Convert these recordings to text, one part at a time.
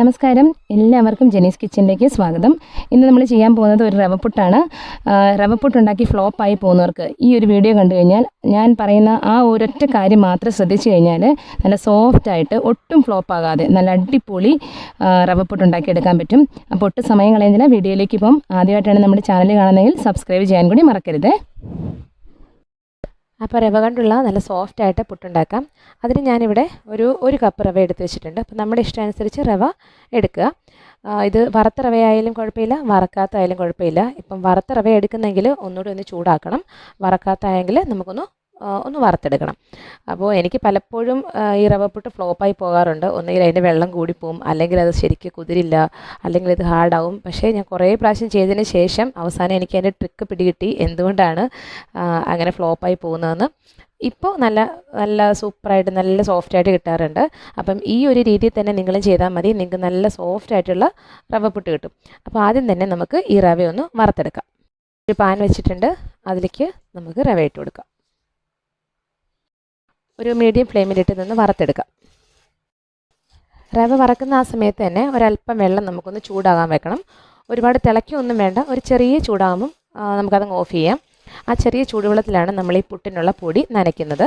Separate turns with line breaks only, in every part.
നമസ്കാരം. എല്ലാവർക്കും ജെനീസ് കിച്ചണിലേക്ക് സ്വാഗതം. ഇന്ന് നമ്മൾ ചെയ്യാൻ പോകുന്നത് ഒരു റവപ്പുട്ടാണ് റവപ്പുട്ടുണ്ടാക്കി ഫ്ലോപ്പായി പോകുന്നവർക്ക് ഈ ഒരു വീഡിയോ കണ്ടു കഴിഞ്ഞാൽ ഞാൻ പറയുന്ന ആ ഒരൊറ്റ കാര്യം മാത്രം ശ്രദ്ധിച്ചു കഴിഞ്ഞാൽ നല്ല സോഫ്റ്റായിട്ട് ഒട്ടും ഫ്ലോപ്പാകാതെ നല്ല അടിപൊളി ആ, എടുക്കാൻ പറ്റും. അപ്പോൾ ഒട്ടും സമയം കളയുന്നില്ല. വീഡിയോയിലേക്ക് ഇപ്പം ആദ്യമായിട്ടാണ് നമ്മുടെ ചാനൽ കാണുന്നതെങ്കിൽ സബ്സ്ക്രൈബ് ചെയ്യാൻ കൂടി മറക്കരുത്.
അപ്പോൾ റവ കൊണ്ടുള്ള നല്ല സോഫ്റ്റ് ആയിട്ട് പുട്ടുണ്ടാക്കാം. അതിന് ഞാനിവിടെ ഒരു ഒരു കപ്പ് റവ എടുത്ത് വെച്ചിട്ടുണ്ട്. അപ്പോൾ നമ്മുടെ ഇഷ്ടമനുസരിച്ച് റവ എടുക്കുക. ഇത് വറുത്ത റവയായാലും കുഴപ്പമില്ല വറക്കാത്തായാലും കുഴപ്പമില്ല. ഇപ്പം വറുത്ത റവ എടുക്കുന്നെങ്കിൽ ഒന്നുകൂടി ഒന്ന് ചൂടാക്കണം. വറക്കാത്തായെങ്കിൽ നമുക്കൊന്ന് ഒന്ന് വറുത്തെടുക്കണം. അപ്പോൾ എനിക്ക് പലപ്പോഴും ഈ റവ പുട്ട് ഫ്ലോപ്പായി പോകാറുണ്ട്. ഒന്നുകിൽ അതിന്റെ വെള്ളം കൂടിപ്പോവും അല്ലെങ്കിൽ അത് ശരിക്ക് കുതിരില്ല അല്ലെങ്കിൽ ഇത് ഹാർഡാവും. പക്ഷേ ഞാൻ കുറേ പ്രാവശ്യം ചെയ്തതിന് ശേഷം അവസാനം എനിക്ക് അതിന്റെ ട്രിക്ക് പിടികിട്ടി. എന്തുകൊണ്ടാണ് അങ്ങനെ ഫ്ലോപ്പായി പോകുന്നതെന്ന്. ഇപ്പോൾ നല്ല നല്ല സൂപ്പറായിട്ട് നല്ല സോഫ്റ്റായിട്ട് കിട്ടാറുണ്ട്. അപ്പം ഈ ഒരു രീതിയിൽ തന്നെ നിങ്ങളും ചെയ്താൽ മതി. നിങ്ങൾക്ക് നല്ല സോഫ്റ്റായിട്ടുള്ള റവ പുട്ട് കിട്ടും. അപ്പോൾ ആദ്യം തന്നെ നമുക്ക് ഈ റവ ഒന്ന് വറുത്തെടുക്കാം. ഒരു പാൻ വെച്ചിട്ടുണ്ട്. അതിലേക്ക് നമുക്ക് റവ ഇട്ട് കൊടുക്കാം. ഒരു മീഡിയം ഫ്ലെയിമിലിട്ട് നിന്ന് വറുത്തെടുക്കാം. റവ വറക്കുന്ന ആ സമയത്ത് തന്നെ ഒരല്പം വെള്ളം നമുക്കൊന്ന് ചൂടാകാൻ വെക്കണം. ഒരുപാട് തിളയ്ക്കൊന്നും വേണ്ട. ഒരു ചെറിയ ചൂടാകുമ്പം നമുക്കത് ഓഫ് ചെയ്യാം. ആ ചെറിയ ചൂടുവെള്ളത്തിലാണ് നമ്മൾ ഈ പുട്ടിനുള്ള പൊടി നനയ്ക്കുന്നത്.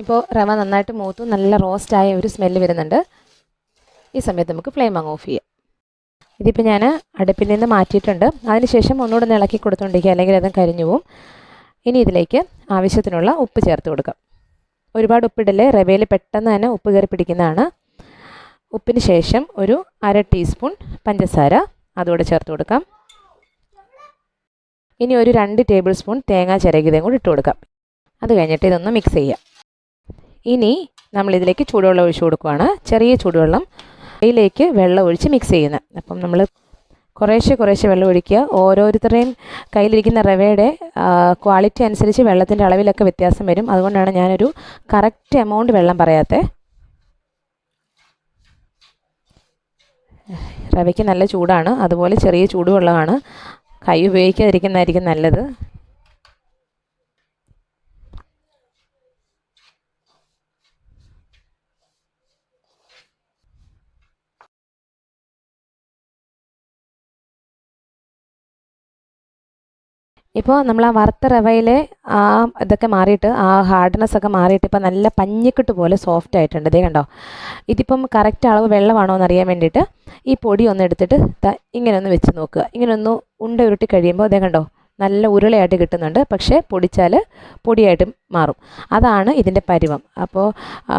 ഇപ്പോൾ റവ നന്നായിട്ട് മൂത്തു നല്ല റോസ്റ്റായ ഒരു സ്മെല്ല് വരുന്നുണ്ട്. ഈ സമയത്ത് നമുക്ക് ഫ്ലെയിം അങ്ങ് ഓഫ് ചെയ്യാം. ഇതിപ്പോൾ ഞാൻ അടുപ്പിൽ നിന്ന് മാറ്റിയിട്ടുണ്ട്. അതിനുശേഷം ഒന്നുകൂടെ ഒന്ന് ഇളക്കി കൊടുത്തുകൊണ്ടിരിക്കുക അല്ലെങ്കിൽ അതും കരിഞ്ഞു പോവും. ഇനി ഇതിലേക്ക് ആവശ്യത്തിനുള്ള ഉപ്പ് ചേർത്ത് കൊടുക്കാം. ഒരുപാട് ഉപ്പിടല്ലേ? റവയിൽ പെട്ടെന്ന് തന്നെ ഉപ്പ് കയറി പിടിക്കുന്നതാണ്. ഉപ്പിന് ശേഷം ഒരു അര ടീസ്പൂൺ പഞ്ചസാര അതുകൂടെ ചേർത്ത് കൊടുക്കാം. ഇനി ഒരു രണ്ട് ടേബിൾ സ്പൂൺ തേങ്ങ ചിരകിയതും കൂടി ഇട്ട് കൊടുക്കാം. അത് കഴിഞ്ഞിട്ട് ഇതൊന്ന് മിക്സ് ചെയ്യാം. ഇനി നമ്മൾ ഇതിലേക്ക് ചൂടുവെള്ളം ഒഴിച്ചു കൊടുക്കുവാണ്. ചെറിയ ചൂടുവെള്ളം അതിലേക്ക് വെള്ളം ഒഴിച്ച് മിക്സ് ചെയ്യുന്നത്. അപ്പം നമ്മൾ കുറേശ്ശെ കുറേശ്ശെ വെള്ളം ഒഴിക്കുക. ഓരോരുത്തരുടെയും കയ്യിലിരിക്കുന്ന റവയുടെ ക്വാളിറ്റി അനുസരിച്ച് വെള്ളത്തിന്റെ അളവിലൊക്കെ വ്യത്യാസം വരും. അതുകൊണ്ടാണ് ഞാനൊരു കറക്റ്റ് എമൗണ്ട് വെള്ളം പറയാത്തത് റവയ്ക്ക് നല്ല ചൂടാണ്. അതുപോലെ ചെറിയ ചൂടുവെള്ളമാണ്. കൈ ഉപയോഗിക്കാതിരിക്കുന്നതായിരിക്കും നല്ലത്. ഇപ്പോൾ നമ്മൾ ആ വറുത്ത റവയിലെ ആ ഇതൊക്കെ മാറിയിട്ട് ആ ഹാർഡ്നെസ് ഒക്കെ മാറിയിട്ട് ഇപ്പോൾ നല്ല പഞ്ഞിക്കിട്ട് പോലെ സോഫ്റ്റ് ആയിട്ടുണ്ട്. ഇതേ കണ്ടോ? ഇതിപ്പം കറക്റ്റ് അളവ് വെള്ളമാണോ എന്ന് അറിയാൻ വേണ്ടിയിട്ട് ഈ പൊടി ഒന്ന് എടുത്തിട്ട് ഇങ്ങനെ ഒന്ന് വെച്ച് നോക്കുക. ഇങ്ങനെ ഒന്ന് ഉണ്ട ഉരുട്ടി കഴിയുമ്പോൾ അതേ കണ്ടോ? നല്ല ഉരുളയായിട്ട് കിട്ടുന്നുണ്ട്. പക്ഷേ പൊടിച്ചാൽ പൊടിയായിട്ട് മാറും. അതാണ് ഇതിന്റെ പരുവം. അപ്പോൾ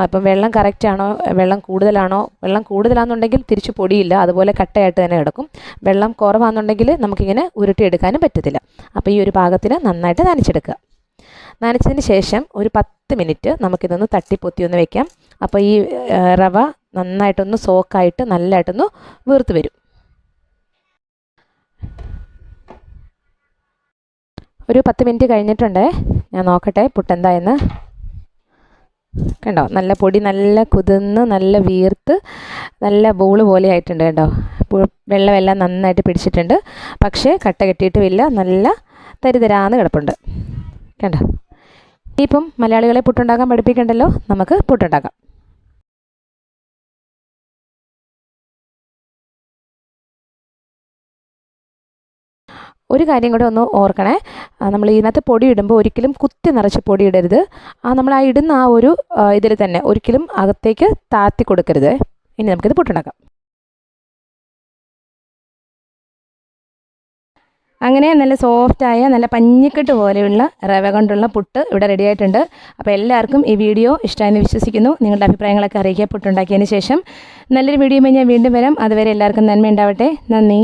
ഇപ്പം വെള്ളം കറക്റ്റാണോ വെള്ളം കൂടുതലാണോ വെള്ളം കൂടുതലാണെന്നുണ്ടെങ്കിൽ തിരിച്ച് പൊടിയില്ല അതുപോലെ കട്ടയായിട്ട് തന്നെ കിടക്കും. വെള്ളം കുറവാണെന്നുണ്ടെങ്കിൽ നമുക്കിങ്ങനെ ഉരുട്ടിയെടുക്കാനും പറ്റത്തില്ല. അപ്പോൾ ഈ ഒരു പാകത്തിന് നന്നായിട്ട് നനച്ചെടുക്കുക. നനച്ചതിന് ശേഷം ഒരു പത്ത് മിനിറ്റ് നമുക്കിതൊന്ന് തട്ടിപ്പൊത്തി ഒന്ന് വെക്കാം. അപ്പോൾ ഈ റവ നന്നായിട്ടൊന്ന് സോക്കായിട്ട് നല്ലതായിട്ടൊന്ന് വീർത്ത് വരും. ഒരു പത്ത് മിനിറ്റ് കഴിഞ്ഞിട്ടുണ്ട്. ഞാൻ നോക്കട്ടെ പുട്ടെന്തായെന്ന് കണ്ടോ? നല്ല പൊടി നല്ല കുതിർന്ന് നല്ല വീർത്ത് നല്ല ബോൾ പോലെ ആയിട്ടുണ്ട് കേട്ടോ. വെള്ളമെല്ലാം നന്നായിട്ട് പിടിച്ചിട്ടുണ്ട്. പക്ഷേ കട്ട കെട്ടിയിട്ടുമില്ല. നല്ല തരിതരാന്ന് കിടപ്പുണ്ട്. കണ്ടോ? ഇപ്പം മലയാളികളെ പുട്ടുണ്ടാക്കാൻ പഠിപ്പിക്കണ്ടല്ലോ? നമുക്ക് പുട്ടുണ്ടാക്കാം. ഒരു കാര്യം കൂടെ ഒന്ന് ഓർക്കണേ. നമ്മൾ ഇതിനകത്ത് പൊടി ഇടുമ്പോൾ ഒരിക്കലും കുത്തി നിറച്ച് പൊടി ഇടരുത്. ആ നമ്മൾ ആ ഇടുന്ന ആ ഒരു ഇതിൽ തന്നെ ഒരിക്കലും അകത്തേക്ക് താത്തി കൊടുക്കരുത്. ഇനി നമുക്കിത് പുട്ടുണ്ടാക്കാം.
അങ്ങനെ നല്ല സോഫ്റ്റായ നല്ല പഞ്ഞിക്കെട്ട് പോലെയുള്ള റവ കൊണ്ടുള്ള പുട്ട് ഇവിടെ റെഡി ആയിട്ടുണ്ട്. അപ്പോൾ എല്ലാവർക്കും ഈ വീഡിയോ ഇഷ്ടമായെന്ന് വിശ്വസിക്കുന്നു. നിങ്ങളുടെ അഭിപ്രായങ്ങളൊക്കെ അറിയിക്കുക പുട്ടുണ്ടാക്കിയതിന് ശേഷം. നല്ലൊരു വീഡിയോ ഞാൻ വീണ്ടും വരാം. അതുവരെ എല്ലാവർക്കും നന്മ ഉണ്ടാവട്ടെ നന്ദി.